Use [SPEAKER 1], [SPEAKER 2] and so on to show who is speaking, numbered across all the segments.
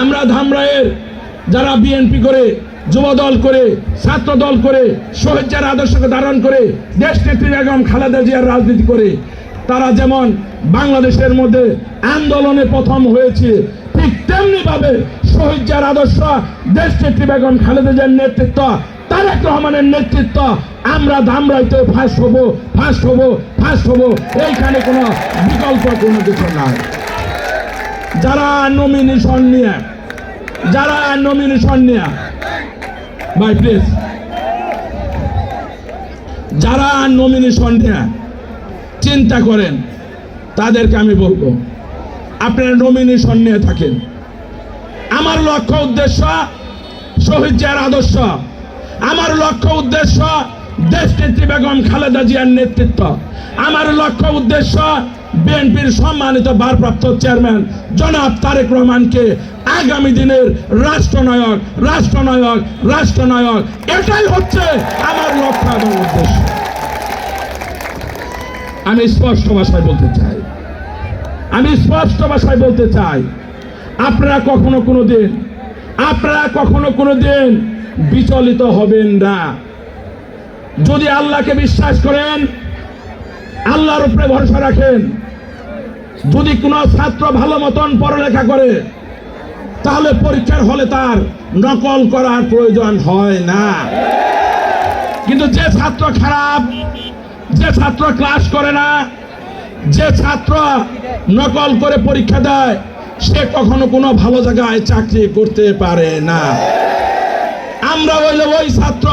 [SPEAKER 1] আমরা ধামরায়ের যারা বিএনপি করে যুবদল করে, ছাত্র দল করে শহীদের আদর্শকে ধারণ করে, দেশ নেত্রী বেগম খালেদা জিয়ার রাজনীতি করে, তারা যেমন বাংলাদেশের মধ্যে আন্দোলনে প্রথম হয়েছে, ঠিক তেমনি ভাবে শহীদের আদর্শ দেশ নেত্রী বেগম খালেদা জিয়ার নেতৃত্ব, তারেক রহমানের নেতৃত্ব, আমরা ধামরাইতে ফার্স্ট হব ফার্স্ট হব ফার্স্ট হব, এইখানে কোনো বিকল্প কোনো কিছু নাই। যারা নমিনেশন নিয়ে, যারা নমিনেশন নিয়ে ভাই প্লিজ যারা নমিনেশন নিয়ে চিন্তা করেন, তাদেরকে আমি বলব, আপনারা নমিনেশন নিয়ে থাকেন। আমার লক্ষ্য উদ্দেশ্য, শহীদ আদর্শ। আমার লক্ষ্য উদ্দেশ্য দেশ নেত্রী বেগম খালেদা জিয়ার নেতৃত্ব। আমার লক্ষ্য উদ্দেশ্য বিএনপির সম্মানিত ভারপ্রাপ্ত চেয়ারম্যান জনাব তারেক রহমানকে আগামী দিনের রাষ্ট্রনায়ক রাষ্ট্রনায়ক রাষ্ট্রনায়ক, এটাই হচ্ছে আমার লক্ষ্য এবং উদ্দেশ্য। আমি স্পষ্ট ভাষায় বলতে চাই। আমি স্পষ্ট ভাষায় বলতে চাই, আপনারা কখনো কোনো দিন আপনারা কখনো কোনো দিন বিচলিত হবেন না। যদি আল্লাহকে বিশ্বাস করেন, আল্লাহর উপরে ভরসা রাখেন, যদি কোনো ছাত্র ভালো মতন পড়ালেখা করে, তাহলে পরীক্ষার হলে তার নকল করার প্রয়োজন হয় না। কিন্তু যে ছাত্র খারাপ, যে ছাত্র ক্লাস করে না, যে ছাত্র নকল করে পরীক্ষা দেয়, সে কখনো কোনো ভালো জায়গায় চাকরি করতে পারে না। আমরা হইলে ওই ছাত্র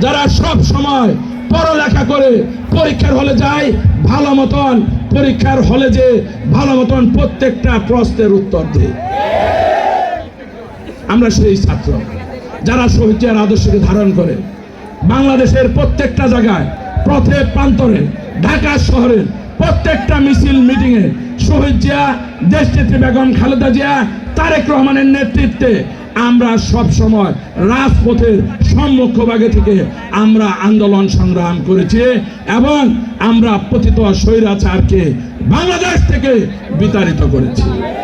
[SPEAKER 1] যারা সব সময় পড়ালেখা করে পরীক্ষার হলে যায়, ভালো মতন পরীক্ষার হলে যে ভালো মতন প্রত্যেকটা প্রশ্নের উত্তর দেয়। আমরা সেই ছাত্র। যারা শহীদের আদর্শকে ধারণ করে, বাংলাদেশের প্রত্যেকটা জায়গায়, পথে, প্রান্তরে, ঢাকা শহরের প্রত্যেকটা মিছিল, মিটিংয়ে শহীদ জিয়া, দেশনেত্রী বেগম খালেদা জিয়া, তারেক রহমানের নেতৃত্বে আমরা সব সময় রাজপথের সম্মুখভাগে থেকে আমরা আন্দোলন সংগ্রাম করেছি এবং আমরা পতিত স্বৈরাচারকে বাংলাদেশ থেকে বিতাড়িত করেছি।